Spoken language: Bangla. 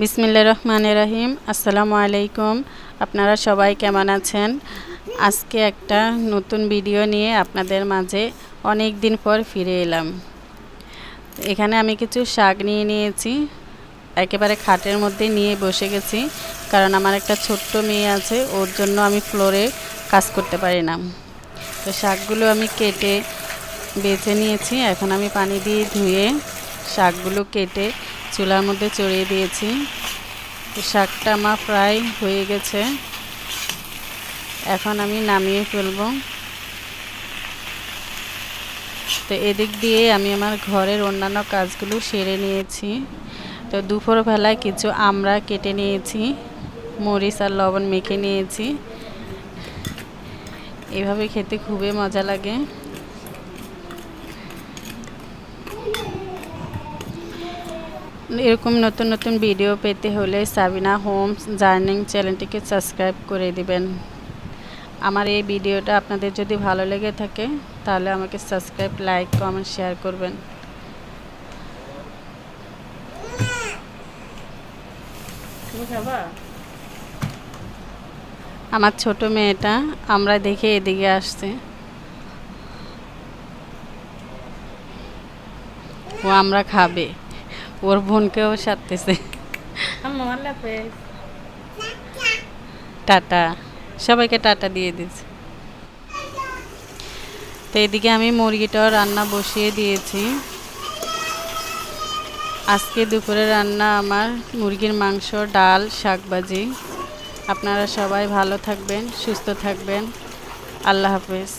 বিসমিল্লা রহমান রহিম, আসসালামু আলাইকুম। আপনারা সবাই কেমন আছেন? আজকে একটা নতুন ভিডিও নিয়ে আপনাদের মাঝে অনেক দিন পর ফিরে এলাম। এখানে আমি কিছু শাক নিয়ে নিয়েছি, একেবারে খাটের মধ্যে নিয়ে বসে গেছি, কারণ আমার একটা ছোট্ট মেয়ে আছে, ওর জন্য আমি ফ্লোরে কাজ করতে পারি না। তো শাকগুলো আমি কেটে বেছে নিয়েছি, এখন আমি পানি দিয়ে ধুয়ে শাকগুলো কেটে চুলার মধ্যে চড়িয়ে দিয়েছি। শাকটা আমার প্রায় হয়ে গেছে। এখন আমি নামিয়ে ফেলব। তো এদিক দিয়ে আমি আমার ঘরের অন্যান্য কাজগুলো সেরে নিয়েছি। তো দুপুরবেলায় কিছু আমরা কেটে নিয়েছি, মরিচ আর লবণ মেখে নিয়েছি। এভাবে খেতে খুবই মজা লাগে। এরকম নতুন নতুন ভিডিও পেতে হলে সাবিনা হোমস জার্নিং চ্যানেলটিকে সাবস্ক্রাইব করে দিবেন। আমার এই ভিডিওটা আপনাদের যদি ভালো লেগে থাকে তাহলে আমাকে সাবস্ক্রাইব লাইক কমেন্ট শেয়ার করবেন। আমার ছোট মেয়েটা আমরা দেখে এদিকে আসছে। ও আমরা খাবে। ওর বোনকেও সারতেছে। টাটা। সবাইকে টাটা দিয়ে দিচ্ছে তো এদিকে আমি মুরগিটাও রান্না বসিয়ে দিয়েছি। আজকে দুপুরে রান্না আমার মুরগির মাংস ডাল শাকভাজি আপনারা সবাই ভালো থাকবেন সুস্থ থাকবেন। আল্লাহ হাফেজ।